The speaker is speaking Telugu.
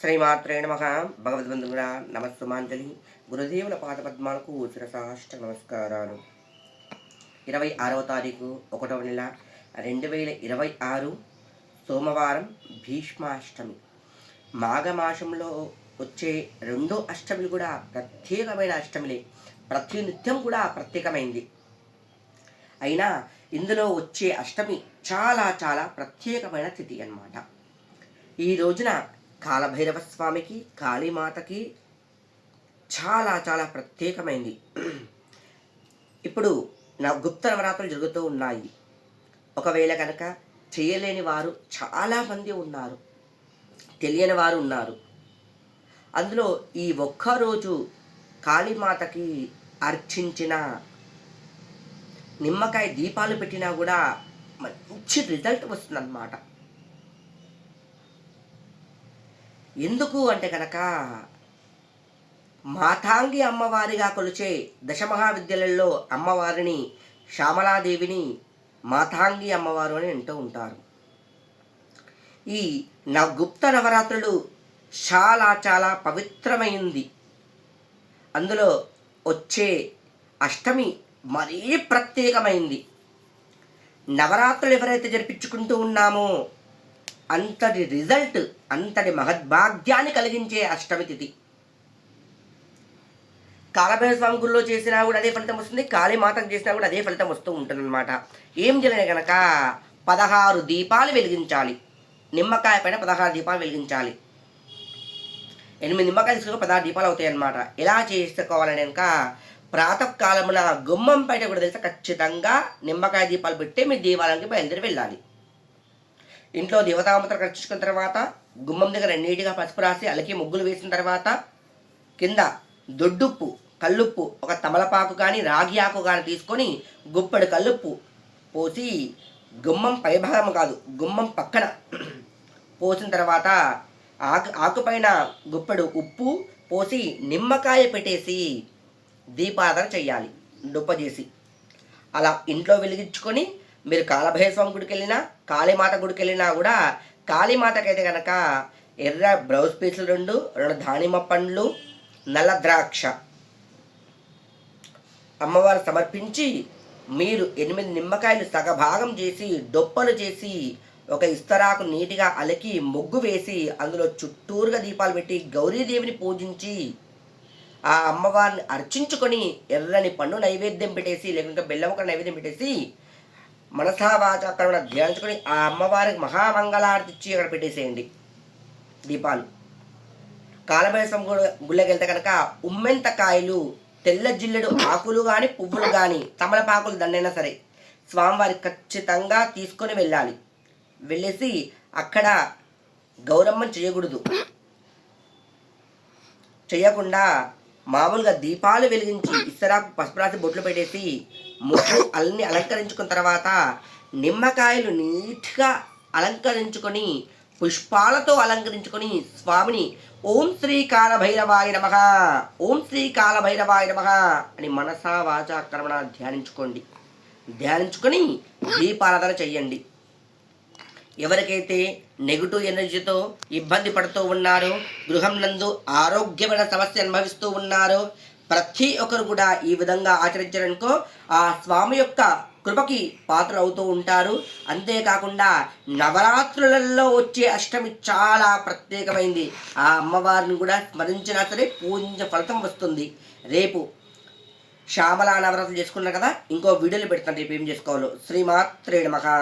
శ్రీమాత్రే నమ. భగవద్బంధువుల నమస్సుమాంజలి. గురుదేవుల పాదపద్మాలకు శిరసాష్ట నమస్కారాలు. ఇరవై ఆరవ తారీఖు ఒకటవ నెల రెండు వేల ఇరవై ఆరు సోమవారం భీష్మాష్టమి. మాఘమాసంలో వచ్చే రెండో అష్టమి కూడా ప్రత్యేకమైన అష్టమిలే. ప్రతి నిత్యం కూడా ప్రత్యేకమైంది. అయినా ఇందులో వచ్చే అష్టమి చాలా చాలా ప్రత్యేకమైన తిథి అన్నమాట. ఈ రోజున కాలభైరవ స్వామికి కాళీమాతకి చాలా చాలా ప్రత్యేకమైంది. ఇప్పుడు నా గుప్త నవరాత్రులు జరుగుతూ ఉన్నాయి. ఒకవేళ కనుక చేయలేని వారు చాలామంది ఉన్నారు. తెలియని వారు ఉన్నారు. అందులో ఈ ఒక్కరోజు కాళీమాతకి అర్చించిన నిమ్మకాయ దీపాలు పెట్టినా కూడా మంచి రిజల్ట్ వస్తుందన్నమాట. ఎందుకు అంటే కనుక మాతాంగి అమ్మవారిగా కొలిచే దశమహావిద్యలలో అమ్మవారిని శ్యామలాదేవిని మాతాంగి అమ్మవారు అని అంటూ ఉంటారు. ఈ నా గుప్త నవరాత్రులు చాలా చాలా పవిత్రమైంది. అందులో వచ్చే అష్టమి మరీ ప్రత్యేకమైంది. నవరాత్రులు ఎవరైతే జరిపించుకుంటూ ఉన్నామో అంతటి రిజల్ట్ అంతటి మహద్భాగ్యాన్ని కలిగించే అష్టమి తిథి. కాలభైర స్వామి గుడిలో చేసినా కూడా అదే ఫలితం వస్తుంది కాళీమాతకు చేసినా కూడా అదే ఫలితం వస్తూ ఉంటుందన్నమాట. ఏం చేయాలి కనుక పదహారు దీపాలు వెలిగించాలి. నిమ్మకాయ పైన పదహారు దీపాలు వెలిగించాలి. ఎనిమిది నిమ్మకాయలు తీసుకుని పదహారు దీపాలు అవుతాయి ఎలా చేసుకోవాలని కనుక ప్రాతకాలమున గుమ్మం పైన కూడా తెలిస్తే ఖచ్చితంగా నిమ్మకాయ దీపాలు పెట్టి మీ దీపాలకి బయలుదేరి వెళ్ళాలి. ఇంట్లో దేవతామంత్రం ఖర్చుకున్న తర్వాత గుమ్మం దగ్గర నీటిగా పసుపు రాసి అలకి ముగ్గులు వేసిన తర్వాత కింద దొడ్డుప్పు కల్లుప్పు ఒక తమలపాకు కానీ రాగి ఆకు కానీ తీసుకొని గుప్పెడు కల్లుప్పు పోసి గుమ్మం పైభాగం కాదు గుమ్మం పక్కన పోసిన తర్వాత ఆకు ఆకుపైన గుప్పెడు ఉప్పు పోసి నిమ్మకాయ పెట్టేసి దీపారాధన చేయాలి డుప్ప చేసి అలా ఇంట్లో వెలిగించుకొని మీరు కాలభైరస్వామి గుడికి వెళ్ళినా కాళీమాత గుడికి వెళ్ళినా కూడా కాళీమాతకైతే కనుక ఎర్ర బ్రౌజ్ పీసులు రెండు రెండు దానిమ్మ పండ్లు నల్ల ద్రాక్ష అమ్మవారు సమర్పించి మీరు ఎనిమిది నిమ్మకాయలు సగభాగం చేసి డొప్పలు చేసి ఒక ఇస్తరాకు నీటిగా అలికి ముగ్గు వేసి అందులో చుట్టూరుగా దీపాలు పెట్టి గౌరీదేవిని పూజించి ఆ అమ్మవారిని అర్చించుకొని ఎర్రని పండు నైవేద్యం పెట్టేసి లేకుంటే బెల్లం ఒక నైవేద్యం పెట్టేసి మనసా వాచాకరణ ధ్యానించుకొని ఆ అమ్మవారికి మహామంగళారతి ఇచ్చి అక్కడ పెట్టేసేయండి దీపాలు. కాలభైరసం గుళ్ళకి వెళ్తే కనుక ఉమ్మెంత కాయలు తెల్ల జిల్లెడు ఆకులు కానీ పువ్వులు కానీ తమలపాకులు దండైనా సరే స్వామివారి ఖచ్చితంగా తీసుకొని వెళ్ళాలి. వెళ్ళేసి అక్కడ గౌరమ్మం చేయకూడదు. చేయకుండా మామూలుగా దీపాలు వెలిగించి ఇస్తరాకు పసుపు రాసి బొట్లు పెట్టేసి ముగ్గు అల్ని అలంకరించుకున్న తర్వాత నిమ్మకాయలు నీట్గా అలంకరించుకొని పుష్పాలతో అలంకరించుకొని స్వామిని ఓం శ్రీ కాలభైరవాయ నమ ఓం శ్రీ కాలభైరవాయ నమ అని మనసా వాచాక్రమణ ధ్యానించుకోండి. ధ్యానించుకొని దీపారాధన చెయ్యండి. ఎవరికైతే నెగిటివ్ ఎనర్జీతో ఇబ్బంది పడుతూ ఉన్నారో గృహం నందు ఆరోగ్యమైన సమస్య అనుభవిస్తూ ఉన్నారో ప్రతి ఒక్కరు కూడా ఈ విధంగా ఆచరించారనుకో ఆ స్వామి యొక్క కృపకి పాత్రలు అవుతూ ఉంటారు. అంతేకాకుండా నవరాత్రులలో వచ్చే అష్టమి చాలా ప్రత్యేకమైంది. ఆ అమ్మవారిని కూడా స్మరించినా సరే పూజించే ఫలితం వస్తుంది. రేపు శ్యామలా నవరాత్రులు చేసుకున్నారు కదా ఇంకో వీడియోలు పెడతాను రేపు ఏం చేసుకోవాలో. శ్రీమాత్రేణ మహా